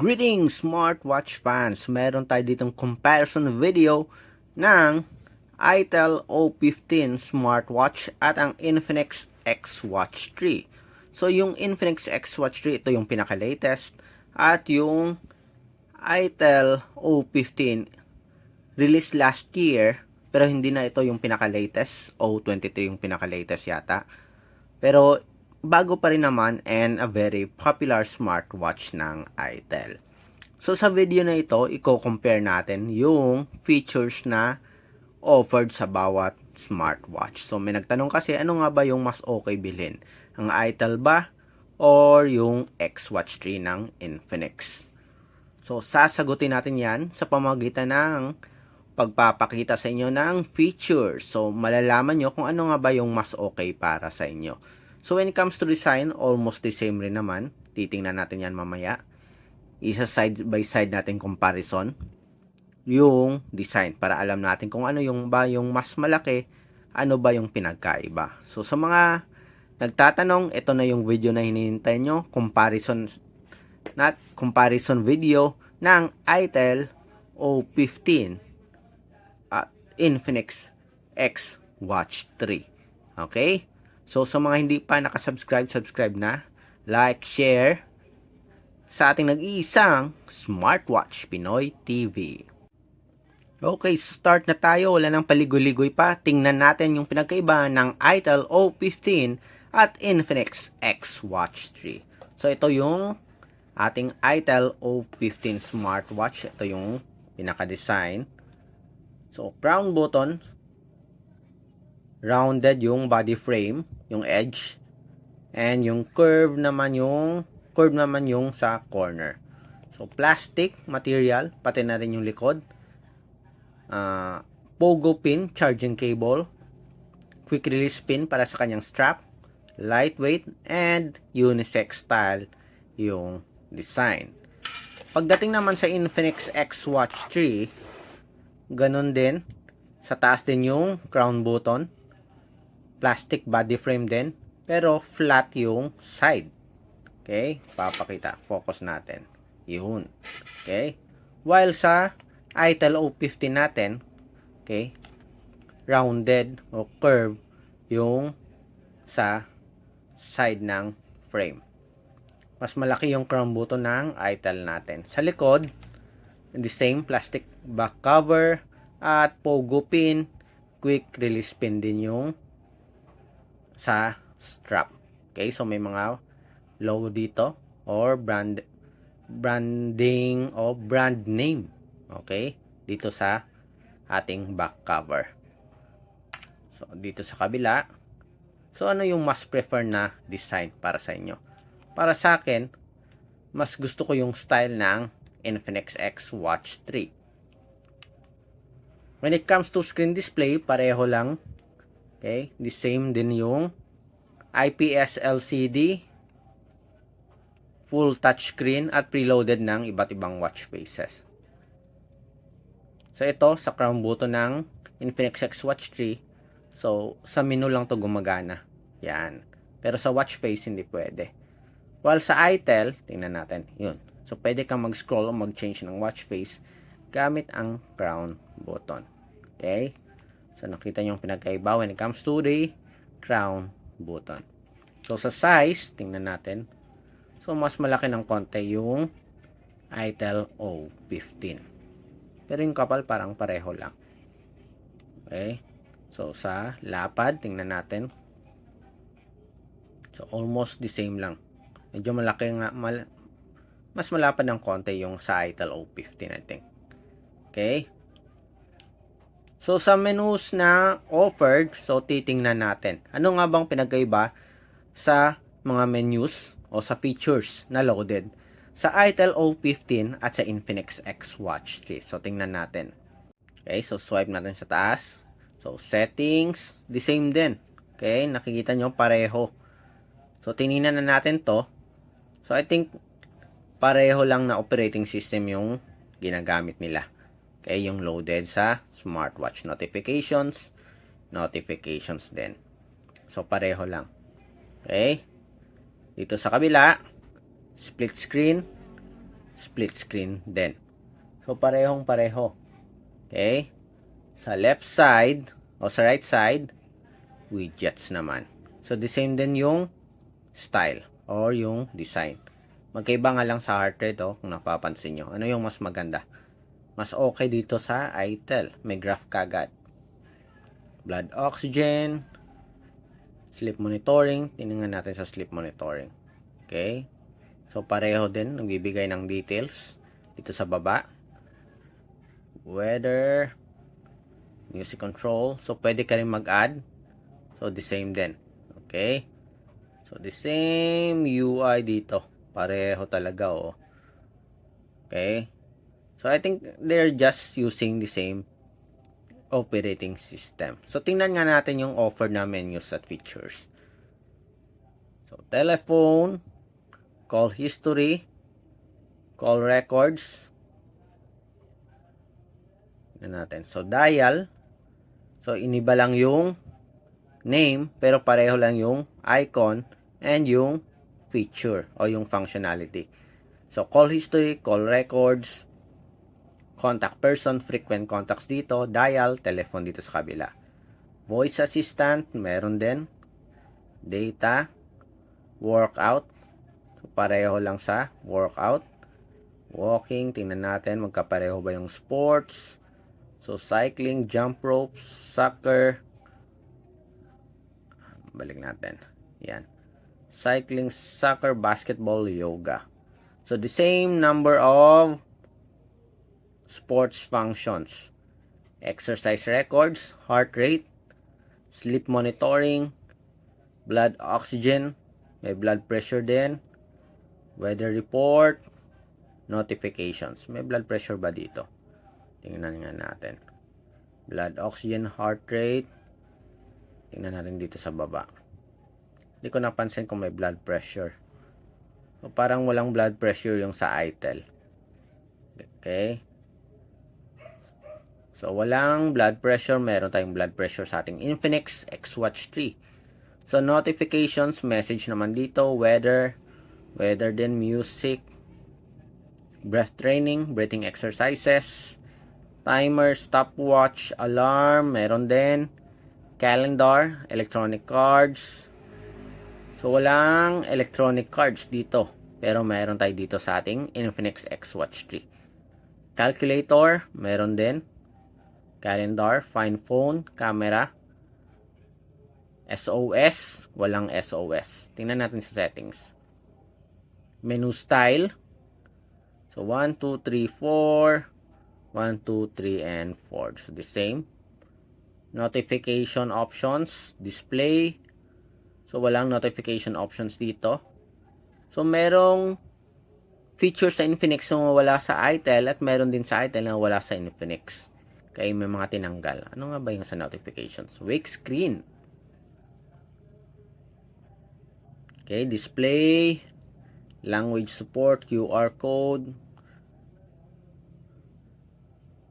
Greetings smartwatch fans! Meron tayo ditong comparison video ng ITEL O15 smartwatch at ang Infinix X Watch 3. So yung Infinix X Watch 3 ito yung pinaka-latest at yung ITEL O15 released last year pero hindi na ito yung pinaka-latest. O23 yung pinaka-latest yata. Pero bago pa rin naman and a very popular smartwatch ng ITEL. So sa video na ito, i-compare natin yung features na offered sa bawat smartwatch. So may nagtanong kasi ano nga ba yung mas okay bilhin? Ang ITEL ba or yung X-Watch 3 ng Infinix? So sasagutin natin yan sa pamagitan ng pagpapakita sa inyo ng features. So malalaman nyo kung ano nga ba yung mas okay para sa inyo. So when it comes to design, almost the same rin naman. Titingnan natin yan mamaya. Isa side by side natin comparison yung design para alam natin kung ano yung ba yung mas malaki, ano ba yung pinagkaiba. So sa mga nagtatanong, ito na yung video na hinihintay nyo, comparison not comparison video ng ITEL O15 at Infinix X Watch 3. Okay? So, sa mga hindi pa nakasubscribe, subscribe na. Like, share sa ating nag-iisang Smartwatch Pinoy TV. Okay, start na tayo. Wala nang paligoy-ligoy pa. Tingnan natin yung pinagkaiba ng ITEL O15 at Infinix X Watch 3. So, ito yung ating ITEL O15 smartwatch. Ito yung pinaka-design. So, crown button, rounded yung body frame, yung edge, and yung curve naman yung curve naman yung sa corner. So plastic material, pati na rin yung likod. Uh, pogo pin, charging cable, quick release pin para sa kanyang strap, lightweight, and unisex style yung design. Pagdating naman sa Infinix X Watch 3, ganun din. Sa taas din yung crown button plastic body frame din, pero flat yung side. Okay? Papakita. Focus natin. Yun. Okay? While sa ITEL O15 natin, okay, rounded o curve yung sa side ng frame. Mas malaki yung crown button ng ITEL natin. Sa likod, the same plastic back cover at pogo pin, quick release pin din yung sa strap. Okay, so may mga logo dito or brand branding o brand name. Okay, dito sa ating back cover. So dito sa kabila. So ano yung mas prefer na design para sa inyo? Para sa akin, mas gusto ko yung style ng Infinix X Watch 3. When it comes to screen display, pareho lang Okay, the same din yung IPS LCD, full touchscreen at preloaded ng iba't ibang watch faces. So ito sa crown button ng Infinix X Watch 3. So sa menu lang to gumagana. Yan. Pero sa watch face hindi pwede. While sa ITEL, tingnan natin. Yun. So pwede kang mag-scroll o mag-change ng watch face gamit ang crown button. Okay? So, nakita nyo yung pinagkaiba when it comes to the crown button. So, sa size, tingnan natin. So, mas malaki ng konti yung ITEL O15. Pero yung kapal parang pareho lang. Okay. So, sa lapad, tingnan natin. So, almost the same lang. Medyo malaki nga, mal mas malapad ng konti yung sa ITEL O15, I think. Okay. So, sa menus na offered, so titingnan natin. Ano nga bang pinagkaiba sa mga menus o sa features na loaded sa ITEL O15 at sa Infinix X Watch 3. So, tingnan natin. Okay, so swipe natin sa taas. So, settings, the same din. Okay, nakikita nyo pareho. So, tinignan na natin to. So, I think pareho lang na operating system yung ginagamit nila. Okay, yung loaded sa smartwatch notifications, notifications din. So, pareho lang. Okay? Dito sa kabila, split screen, split screen din. So, parehong pareho. Okay? Sa left side, o sa right side, widgets naman. So, the same din yung style or yung design. Magkaiba nga lang sa heart rate, oh, kung napapansin nyo. Ano yung mas maganda? Mas okay dito sa ITEL. May graph kagad. Blood oxygen, sleep monitoring. Tingnan natin sa sleep monitoring. Okay? So, pareho din. Nagbibigay ng details dito sa baba. Weather, music control. So, pwede ka rin mag-add. So, the same din. Okay? So, the same UI dito. Pareho talaga, oh. Okay? So, I think they're just using the same operating system. So, tingnan nga natin yung offer na menus at features. So, telephone, call history, call records. Tingnan natin. So, dial. So, iniba lang yung name, pero pareho lang yung icon and yung feature o yung functionality. So, call history, call records, contact person, frequent contacts dito, dial, telephone dito sa kabila. Voice assistant, meron din. Data, workout, pareho lang sa workout. Walking, tingnan natin magkapareho ba yung sports. So, cycling, jump ropes, soccer. Balik natin. Yan. Cycling, soccer, basketball, yoga. So, the same number of sports functions. Exercise records, heart rate, sleep monitoring, blood oxygen, may blood pressure din, weather report, notifications. May blood pressure ba dito? Tingnan nga natin. Blood oxygen, heart rate. Tingnan natin dito sa baba. Hindi ko napansin kung may blood pressure. So, parang walang blood pressure yung sa ITEL. Okay? So, walang blood pressure. Meron tayong blood pressure sa ating Infinix X-Watch 3. So, notifications, message naman dito, weather, weather din, music, breath training, breathing exercises, timer, stopwatch, alarm, meron din, calendar, electronic cards. So, walang electronic cards dito. Pero meron tayo dito sa ating Infinix X-Watch 3. Calculator, meron din. Calendar, find phone, camera, SOS, walang SOS. Tingnan natin sa settings. Menu style. So, 1, 2, 3, 4. 1, 2, 3, and 4. So, the same. Notification options, display. So, walang notification options dito. So, merong feature sa Infinix na wala sa ITEL at meron din sa ITEL na wala sa Infinix. Kaya may mga tinanggal. Ano nga ba yung sa notifications? Wake screen. Okay, display, language support, QR code.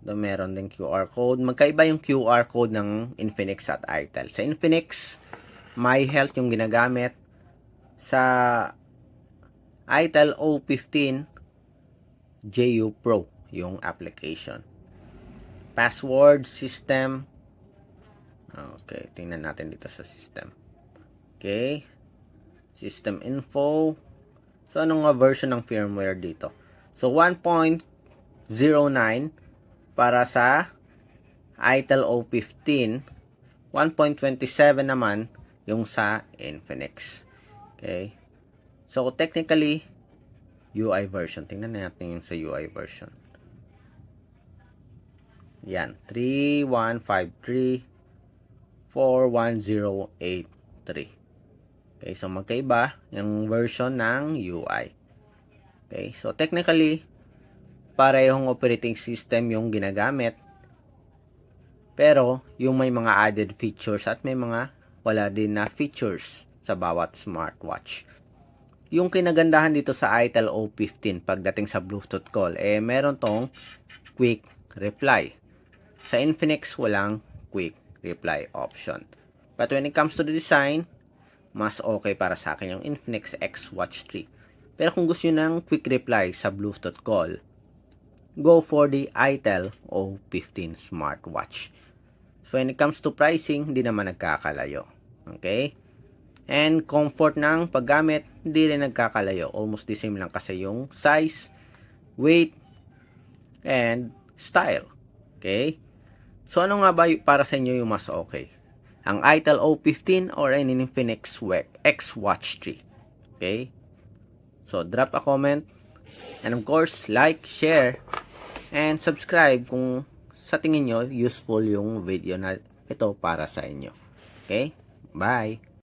Do meron din QR code. Magkaiba yung QR code ng Infinix at ITEL. Sa Infinix, My Health yung ginagamit. Sa ITEL O15, JU Pro yung application password system. Okay, tingnan natin dito sa system. Okay. System info. So, anong nga version ng firmware dito? So, 1.09 para sa ITEL O15. 1.27 naman yung sa Infinix. Okay. So, technically, UI version. Tingnan natin yung sa UI version. Yan. 3153 41083. Okay, so magkaiba yung version ng UI. Okay, so technically, parehong operating system yung ginagamit. Pero, yung may mga added features at may mga wala din na features sa bawat smartwatch. Yung kinagandahan dito sa ITEL O15 pagdating sa Bluetooth call, eh meron tong quick reply. Sa Infinix, walang quick reply option. But when it comes to the design, mas okay para sa akin yung Infinix X Watch 3. Pero kung gusto nyo ng quick reply sa Bluetooth call, go for the ITEL O15 smartwatch. So when it comes to pricing, hindi naman nagkakalayo. Okay? And comfort ng paggamit, hindi rin nagkakalayo. Almost the same lang kasi yung size, weight, and style. Okay? So ano nga ba para sa inyo yung mas okay? Ang ITEL O15 or an Infinix X Watch 3? Okay? So drop a comment and of course like, share, and subscribe kung sa tingin nyo useful yung video na ito para sa inyo. Okay? Bye!